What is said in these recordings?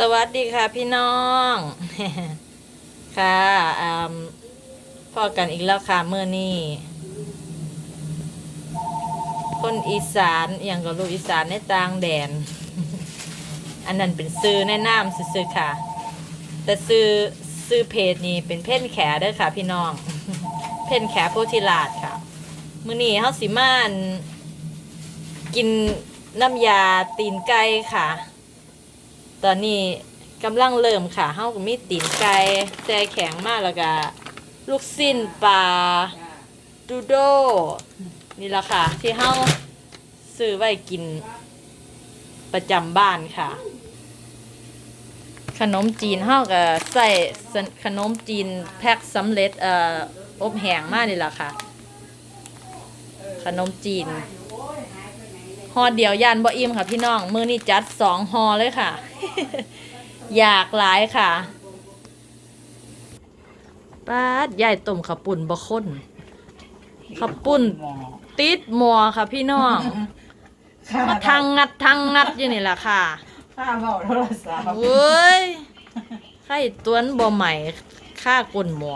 สวัสดีค่ะพี่น้อง ค่ะอ่าพอกันอีกแล้วค่ะเมื่อนี้คนอีสานอย่างกับลูกอีสานในต่างแดน อันนั้นเป็นซื้อแนะนำซื้อค่ะ แต่ซื้อซื้อเพจนี้เป็นเพ่นแขเด้อค่ะ พี่น้อง เพ่นแขโพธิลาดค่ะมื้อนี้เฮาสิมาน กินน้ำยาตีนไก่ค่ะ ตอนนี้กำลังเริ่มค่ะเฮาก็มีตีนไก่แช่แข็งมากแล้วก็ลูกสิ้นปลาดูโดนี่ละค่ะ ที่เฮาซื้อไว้กินประจำบ้านค่ะ ขนมจีนเฮาก็ใส่ขนมจีนแพ็คสำเร็จเอ่ออบแห้งมากนี่ละค่ะ ขนมจีนห่อเดียวย่านบ่อิ่มค่ะพี่น้อง มือนี้จัดสองห่อเลยค่ะ อยากหลายค่ะป้าดยายต้มข้าวปุ่นบ่ข้นข้าวปุ่นติดหมอค่ะพี่น้องข้ามาทางงัดทางงัดอยู่นี่แหละค่ะข้าเบาโทรศัพท์เว้ยไข่ตวนบ่ใหม่ค่ากลนหมอ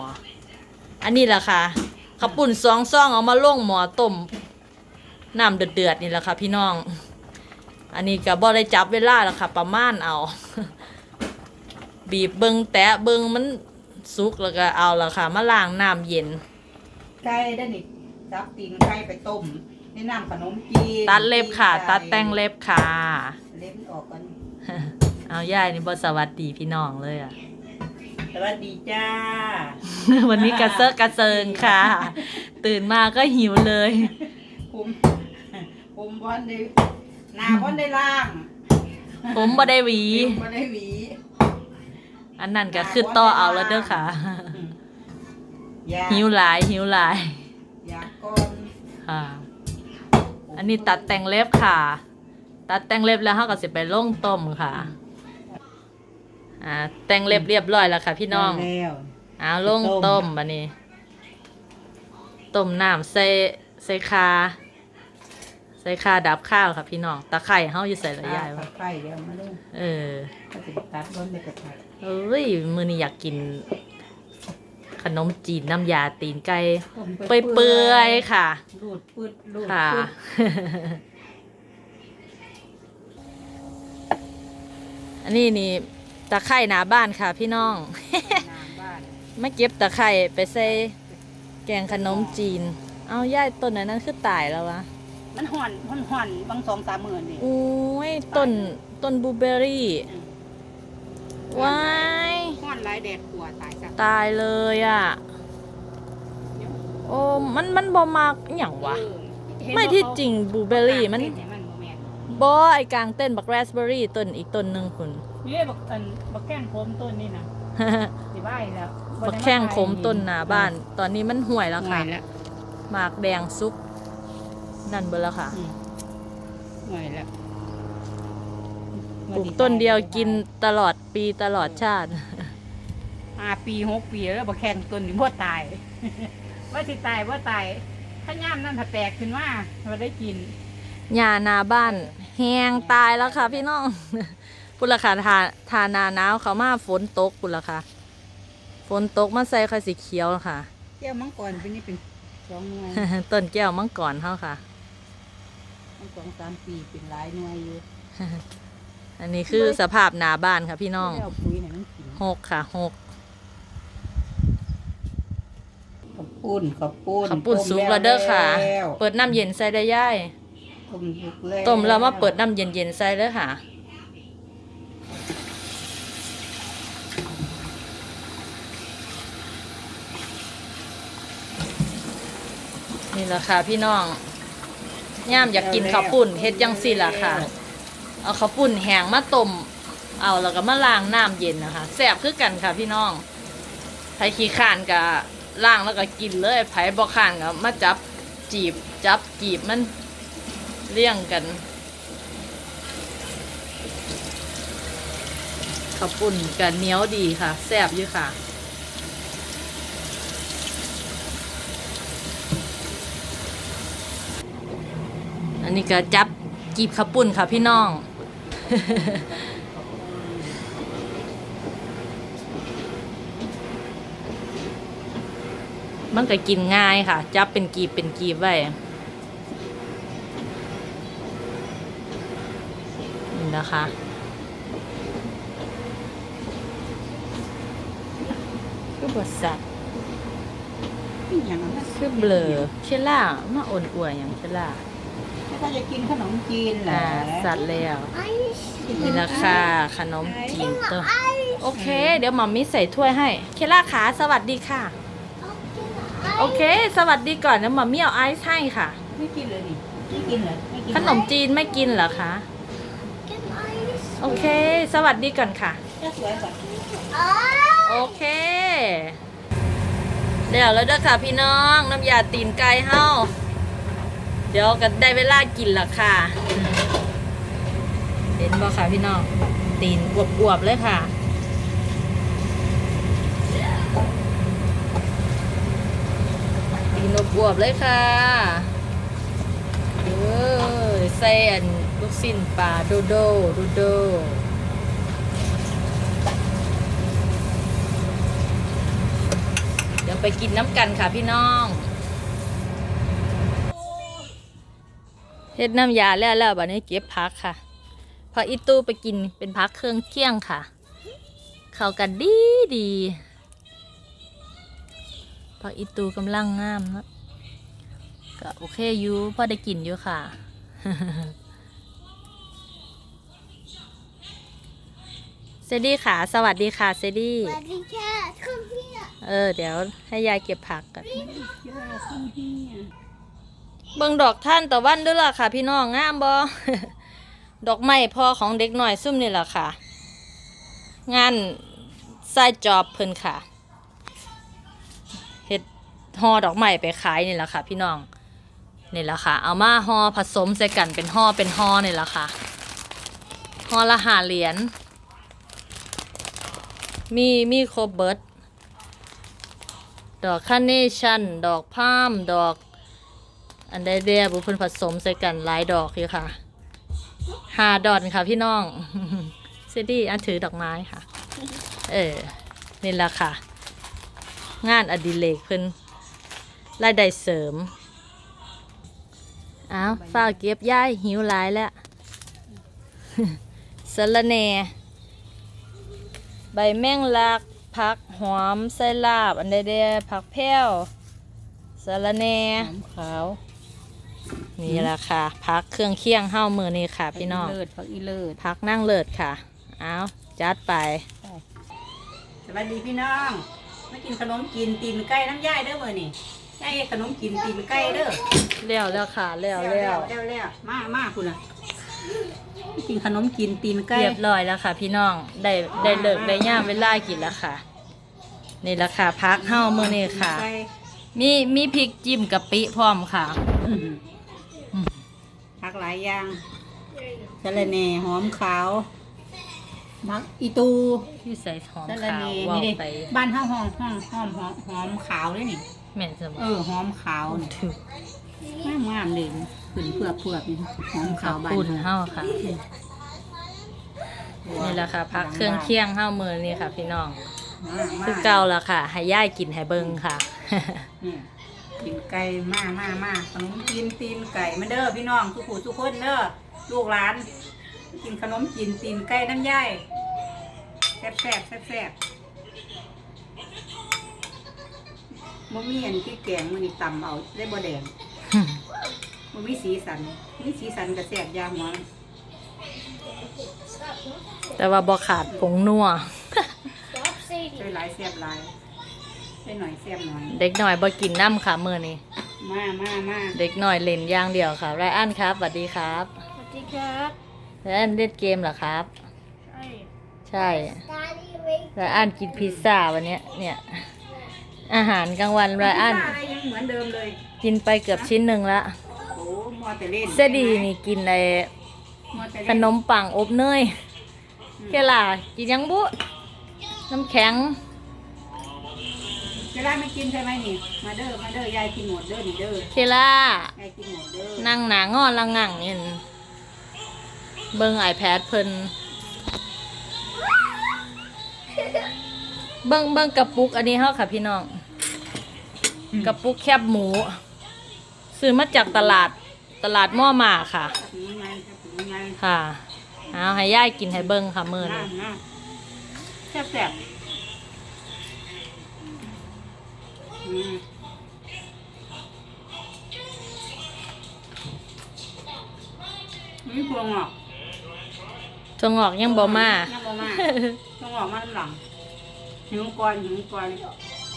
อันนี้แหละค่ะข้าวปุ่นสองซองเอามาลงหมอต้มน้ำเดือดๆนี่แหละค่ะพี่น้อง อันนี้ก็บ่ได้จับเวลาแล้วค่ะ ประมาณเอา บีบเบิงแตะเบิงมันสุกแล้วก็เอาละค่ะมาล้างน้ำเย็น ไก่ได้นี่จับตีนไก่ไปต้มในน้ำขนมจีนตัดเล็บค่ะ ตัดแต่งเล็บค่ะ เล็บออกกันเอาย่ายนี่บ่สวัสดีพี่น้องเลยอะ สวัสดีจ้า วันนี้กระเซาะกระเซิงค่ะ ตื่นมาก็หิวเลย ผมผมวันได้ห น้าวันได้ล่างผมบ่ได้หวีผมวันได้หวี อันนั้นก็คือต่อเอาแล้วเด้อค่ะ อยากหิวหลายหิวหลายอยากก่อนค่ะ อันนี้ตัดแต่งเล็บค่ะ ตัดแต่งเล็บแล้วเฮาก็สิไปลงต้มค่ะ อ่า แต่งเล็บเรียบร้อยแล้วค่ะ พี่น้อง ได้แล้วเอาลงต้มบัดนี้ ต้มน้ำใส่ใส่คา ใส่คาดับข้าวค่ะพี่น้องตะไคร้เฮาอยู่ใส่ละยายวะไข่เดียวมาเลยเออก็จะตัดบนในกระถางเอ้ยมือนี้อยากกิน ขนมจีนน้ำยาตีนไก่ต้มเปื่อยๆค่ะรูดปืดรูดค่ะปืดอันนี้นี่ตะไคร่หนาบ้านค่ะพี่น้องน้ำบ้านมาเก็บตะไคร่ไปใส่แกงขนมจีน เอาย่ายต้นอันนั้นคือตายแล้ววะ มันห่อนห่อนห่อนบางสองสามหมื่นนี่อุ้ยต้นต้นบลูเบอร์รี่ว้ายห่อนหลายแดดกลัวตายซะตายเลยอะ โอ้มันมันบ่มากอหย่างวะ ไม่ที่จริงบลูเบอร์รี่มันมันบ่แม่นบอไอกลางเต้นบักแรสเบอร์รี่ต้นอีกต้นหนึ่งคุณนี่บักอันบักแก้งโคมต้นนี่นะสิบ้ายแล้วบักแข้งคมต้นหนาบ้าน ตอนนี้มันห่วยแล้วห่วค่ะยแล้วหมากแดงซุก นั่นเบอร์แล้วค่ะอืมห่วยแล้วปลูกต้นเดียวกินตลอดปีตลอดชาติ ห้าปีหกปีแล้วบักแข้งต้นนี่บ่ตาย ว่าสิตายบ่ตาย ถ้าย่ามนั่นถ้าแตกขึ้นมาเราได้กิน หญ้านาบ้านแห้งตายแล้วค่ะ พี่น้องพุละค่ะทาทานาหนาวเขามาฝนตกพุละค่ะ ฝนตกมาใส่ค่อยสีเขียวค่ะแก้วมังกรเป็นนี่เป็นสองหน่วย ต้นแก้วมังกรเฮาค่ะ มันสองสามปีเป็นหลายหน่วยอยู่อันนี้คือสภาพหนาบ้านค่ะพี่น้องไม่ได้เอาปุ๋ยเนี่ยมันกินหกค่ะหกขอบปุ้นขอบปุ้นขับปุ่นสุกแล้วเด้อค่ะ แล้วเปิดน้ำเย็นใส่ได้ย่ายต้มสุกแล้วต้มแล้วมาเปิดน้ำเย็นๆใส่เลยค่ะ นี่แหละค่ะพี่น้อง ย่ามอยากกินข้าวปุ้นเฮ็ดจังสิล่ะค่ะ เอาข้าวปุ้นแห้งมาต้มเอาแล้วก็มาล้างน้ำเย็นนะคะแซ่บคือกันค่ะพี่น้องไผขี้ข้านก็ล้างแล้วก็กินเลยไผบ่ข้านก็มาจับจีบจับจีบมันเลี้ยงกันข้าวปุ้นกันเหนียวดีค่ะ แซ่บอยู่ค่ะ อันนี้ก็จับกีบขับปุ่นค่ะพี่น้อง มันก็กินง่ายค่ะ จับเป็นกีบเป็นกีบไว้นะคะคือบทสัตว์อย่างนั้นคือเบลอเชล่ามาอ่อนอวยอย่างเชล่า ถ้าจะกินขนมจีนแหละอ่าสัตว์แล้วนี่ละค่ะขนมจีนตัวโอเค เดี๋ยวหมอมมี่ใส่ถ้วยให้ เคล่าขาสวัสดีค่ะ โอเค สวัสดีก่อนนะหมอมมี่เอาไอซ์ให้ค่ะ ไม่กินเลยดิไม่กินเหรอไม่กินขนมจีนไม่กินเหรอคะโอเค สวัสดีก่อนค่ะจะสวยกว่าโอเคเดี๋ยวแล้วเด้อค่ะพี่น้องน้ำยาตีนไก่เฮา เดี๋ยวก็ได้เวลากินละค่ะ เห็นบ่ค่ะพี่น้อง ตีนอวบๆเลยค่ะตีนอวบเลยค่ะเออใส่อันลูกสิ้นปลาโดโดโดโดเดี๋ยวไปกินน้ำกันค่ะพี่น้อง เฮ็ดน้ำยาแล้วแล้วบัดนี้เก็บพักค่ะ พออีตู้ไปกินเป็นพักเครื่องเที่ยงค่ะ เข้ากันดีดีพออีตูกำลังงามเนอะก็โอเคอยู่พอได้กินอยู่ค่ะเซดี้ค่ะ สวัสดีค่ะเซดี้สวัสดีค่ะคุณพี่อะเออ เดี๋ยวให้ยายเก็บผักกัน เยอะขึ้นที่อะเบิ่งดอกท่านตะวันด้วยล่ะค่ะ พี่น้องงามบ่ดอกไม้พอของเด็กหน่อยซุ่มนี่แหละค่ะ งานไส้จอบเพิ่นค่ะเฮ็ดห่อดอกไม้ไปขายนี่แหละค่ะ พี่น้องนี่แหละค่ะ เอามาห่อผสมใส่กันเป็นห่อเป็นห่อนี่แหละค่ะห่อละหาเหรียญมีมีครบเบิดดอกคาร์เนชั่น ดอกพามดอก อันใดเดียบุเพิ่นผสมใส่กันหลายดอกอยู่ค่ะหาดอนค่ะพี่น้องเซดี้อันถือดอกไม้ค่ะ เออนี่แหละค่ะ งานอดิเรกเพิ่นรายได้เสริมอ้าวฝ้ากเก็บย่ายหิวหลายแล้วสะระแหน่ใบแมงลักผักหอมใส่ลาบ อันใดเดียผักแพ้วสะระแหน่หอมขาว นี่แหละค่ะพักเครื่องเคียงเห้ามือนี่ค่ะ พี่น้องเลิศผักอีเลิศพักนั่งเลิศค่ะเอาจัดไป สวัสดีพี่น้องมากินขนมจีนตีนไก่น้ำย่ายเด้อมื้อนี่ย่ายเฮ็ดขนมจีนตีนไก่เด้อเลี้ยวแล้วค่ะเลี้ยวแล้วเร็วเร็วมามาคุณน่ะกินขนมจีนตีนไก่เรียบร้อยแล้วค่ะ พี่น้องได้ได้เลิกได้ย่ามเวลากินแล้วค่ะนี่แหละค่ะพักเห้ามือนี่ค่ะไก่มีมีพริกจิ้มกะปิพร้อมค่ะอื้อหือ ผักหลายอย่างสะระแหน่หอมขาวผักอีตูที่ใส่หอมสะระขาวแหน่ว่านี่ดิไปบ้านเฮาหอมหอมหอมหอมหอมขาวเลยนี่ แม่นสมเออหอมขาวนี่ถูกงามงามเลยขึ้นเปลือกเปลือกนี่หอมขาข้าววบ้านปุ่นเฮาเห้าค่ะ นี่แหละค่ะพักเครื่องเคียงเห้ามือนี่ค่ะ พี่น้อง มามาคือเก่าละค่ะ ให้ย่ายกินให้เบิ่งค่ะ นี่ กินไก่มามามาขนมจีนตีนไก่มาเด้อพี่น้องทุกผู้ทุกคนเด้อลูกหลาน กินขนมจีนตีนไก่น้ำย่ายแซ่บแซ่บแซ่บแซ่บบ่มีอันที่แกงมันนี่ตำเอาได้บ่แดงบ่มีสีสันมีสีสันกับแซ่บยาหัวแต่ว่าบ่ขาดผงนัว Stop saying ใส่หลายแซ่บหลาย ใส่หน่อยแซ่บหน่อย เด็กหน่อยบ่กินน้ำค่ะมื้อนี้ มามามาเด็กหน่อยเล่นอย่างเดียวค่ะไรอันครับสวัสดีครับสวัสดีครับไรอันเล่นเกมเหรอครับ ใช่ใช่ Daddy wait ไรอันกินพิซซ่าวันเนี้ยเนี่ย อาหารกลางวันไรอันพิซซ่าอะไรยังเหมือนเดิมเลย กินไปเกือบชิ้นหนึ่งละโอ้มัวแต่เล่นเสดีนี่กินไอ้มัวแต่ขเล่นนมปังอบเนยแค่ล่ะกินยังบุน้ำแข็ง เวลาไม่กินใช่ไหมนี่ มาเด้อ มาเด้อ ยายกินหมดเด้อนี่เด้อ เคล่ายายกินหมดเด้อ นั่งหนางอละงังนี่เบิ่งไอแพดเพิ่นเบิ่งเบิ่งกระปุกอันนี้เฮาค่ะพี่น้องกระปุกแคบหมู ซื้อมาจากตลาดตลาดหม้อหมาค่ะ ถึงยังไงถึงยังไงค่ะเอาให้ย่ายกินให้เบิ้งค่ะมือน่านี้น่าแซ่บแซ่บ มนี่พวงอะจงออกยังบ่มายังบ่มาต้องออกมาข้างหลังหิวก่อนหิวก่อน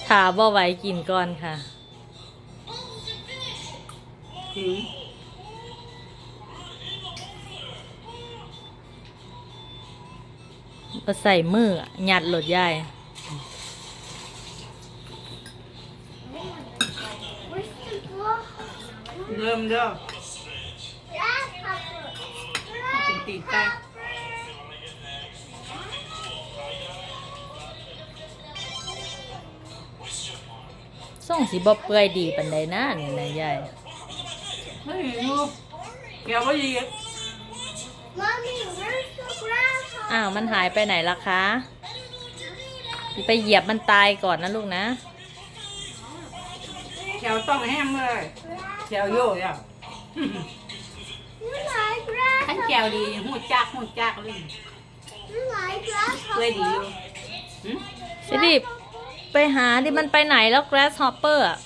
ถาบ่ไหวกินก่อนค่ะหิวก็ใส่มือหยัดโหลดย่าย เริ่มเด้อ Grasshopper. เป็นตีนไก่ส่งสิบ่เปื่อยดีปานใดนะนี่นะย่ายเฮ้ยอยู่เกี่ยวก็ดี Mommy, where's the grasshopper? อ้าวมันหายไปไหนล่ะคะ ไปเหยียบมันตายก่อนนะลูกนะเกี่ยวต้องแห้งเลย เกี่ยวโย่อะ You like ขัน grasshopper? แก้วดีหูจักหูจักเลย You like เคยดีอ grasshopper? ยู่หึสิดิไปหาดิมันไปไหนแล้ว grasshopper อะ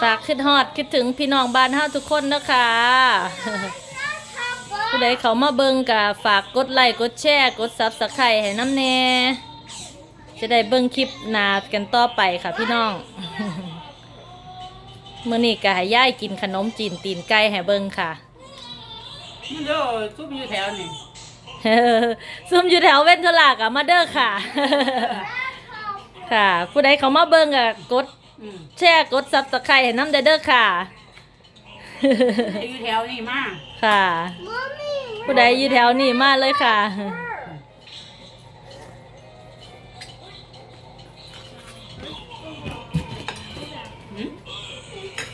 ฝากคิดฮอดคิดถึงพี่น้องบ้านเฮาทุกคนนะคะ ผู้ใดเขามาเบิ่งกะฝากกดไลค์กดแชร์กดซับสไครต์ให้น้ำแน่จะได้เบิ่งคลิปหนากันต่อไปค่ะพี่น้องมื้อนี้ก็ให้ย่ายกินขนมจีนตีนไก่ให้เบิ่งค่ะนี่เด้อซุปอยู่แถวนี่ซุ่มอยู่แถวเว้นทลากอะมาเด้อค่ะ ค่ะ ผู้ใดเขามาเบิ่งอะกดอืมแชร์กดซับสไครต์ให้น้ำเด้อเด้อค่ะอยู่แถวนี่มาค่ะ Mommy, ผู้ใดอยู่แถวนี้มาเลยค่ะหึ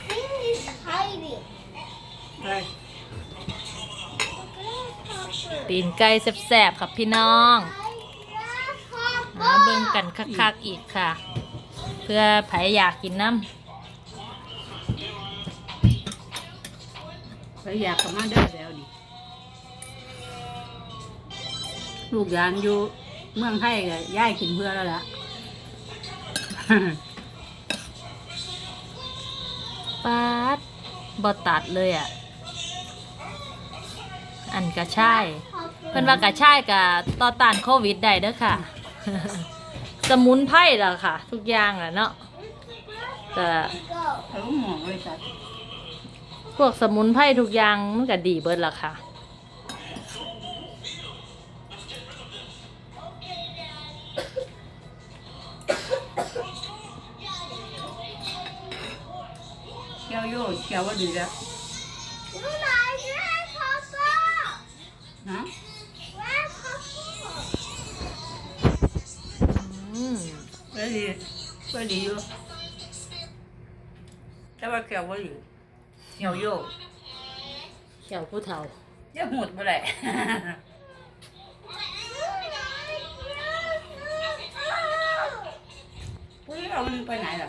thing is hiding. ไป Grasshopper. ตีนไก่แซ่บๆครับพี่น้อง Grasshopper. มาเบิ่งกันคักๆอีกค่ะ เพื่อไผอยากกินน้ไปอยากกลับมาเด้อแถวนี่ ลูกหลานอยู่เมืองไทยก็ย้ายกินเพื่อแล้วล่ะำปาดบอตัดเลยอะ อันกระช่ายเพิ่นว่ากระช่ายกับต่อต้านโควิดได้เด้อค่ะ สมุนไพรล่ะค่ะ ทุกอย่างอะเนาะแต่ Go. เอาหมองเลยสัตว์พวกสมุนไพรทุกอย่างมันก็ดีเบิดล่ะค่ะ ต่ว่าเกี่ยวว่าดีเกี่ยวโย่เขียวผู้เฒ่าจะหมดเมื่อไหร่ You like grasshopper. พวกนี้เรามันไปไหนล่ะ